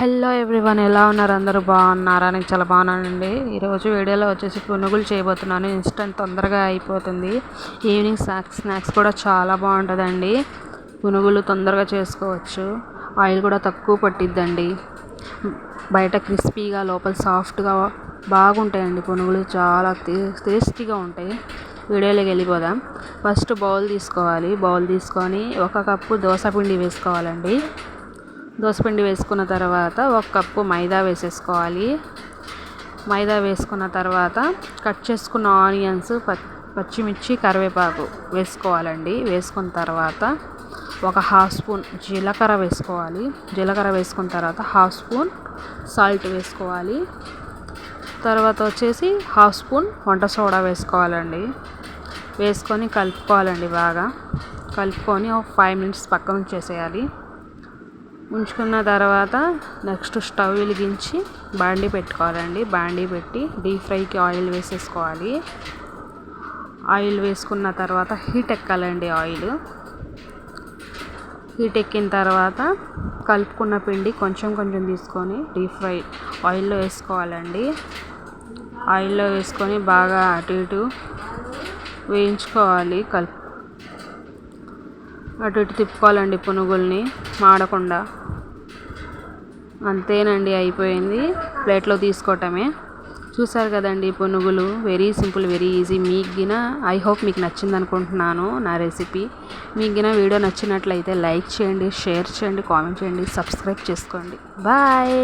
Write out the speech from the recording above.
Hello everyone ఎలా ఉన్నారు? అందరూ బాగున్నారా? నేను చాలా బాగున్నానండి. ఈరోజు వీడియోలో వచ్చేసి పునుగులు చేయబోతున్నాను. ఇన్స్టెంట్ తొందరగా అయిపోతుంది. ఈవినింగ్ స్నాక్స్ స్నాక్స్ కూడా చాలా బాగుంటుందండి. పునుగులు తొందరగా చేసుకోవచ్చు. ఆయిల్ కూడా తక్కువ పట్టిద్దండి. బయట క్రిస్పీగా లోపల సాఫ్ట్గా బాగుంటాయండి పునుగులు. చాలా టేస్టీగా ఉంటాయి. వీడియోలోకి వెళ్ళిపోదాం. ఫస్ట్ బౌల్ తీసుకోవాలి. బౌల్ తీసుకొని ఒక కప్పు దోశ పిండి వేసుకోవాలండి. దోసపిండి వేసుకున్న తర్వాత ఒక కప్పు మైదా వేసేసుకోవాలి. మైదా వేసుకున్న తర్వాత కట్ చేసుకున్న ఆనియన్స్ పచ్చిమిర్చి కరివేపాకు వేసుకోవాలండి. వేసుకున్న తర్వాత ఒక హాఫ్ స్పూన్ జీలకర్ర వేసుకోవాలి. జీలకర్ర వేసుకున్న తర్వాత హాఫ్ స్పూన్ సాల్ట్ వేసుకోవాలి. తర్వాత వచ్చేసి హాఫ్ స్పూన్ వంట సోడా వేసుకోవాలండి. వేసుకొని కలుపుకోవాలండి బాగా. కలుపుకొని ఒక ఫైవ్ మినిట్స్ పక్కన చేసేయాలి ఉంచుకున్న తర్వాత నెక్స్ట్ స్టవ్ వెలిగించి బాండీ పెట్టుకోవాలండి. బాండీ పెట్టి డీప్ ఫ్రైకి ఆయిల్ వేసేసుకోవాలి. ఆయిల్ వేసుకున్న తర్వాత హీట్ ఎక్కాలండి ఆయిల్. హీట్ ఎక్కిన తర్వాత కలుపుకున్న పిండి కొంచెం కొంచెం తీసుకొని డీప్ ఫ్రై ఆయిల్లో వేసుకోవాలండి. ఆయిల్లో వేసుకొని బాగా అటు ఇటు వేయించుకోవాలి. కలుపు అటు ఇటు తిప్పుకోవాలండి పునుగుల్ని మాడకుండా. అంతేనండి అయిపోయింది. ప్లేట్లో తీసుకోవటమే. చూసారు కదండి పునుగులు. Very simple very easy. మీకు గిన ఐ హోప్ మీకు నచ్చింది అనుకుంటున్నాను నా రెసిపీ. మీకు గిన వీడియో నచ్చినట్లయితే లైక్ చేయండి షేర్ చేయండి కామెంట్ చేయండి సబ్స్క్రైబ్ చేసుకోండి. బాయ్!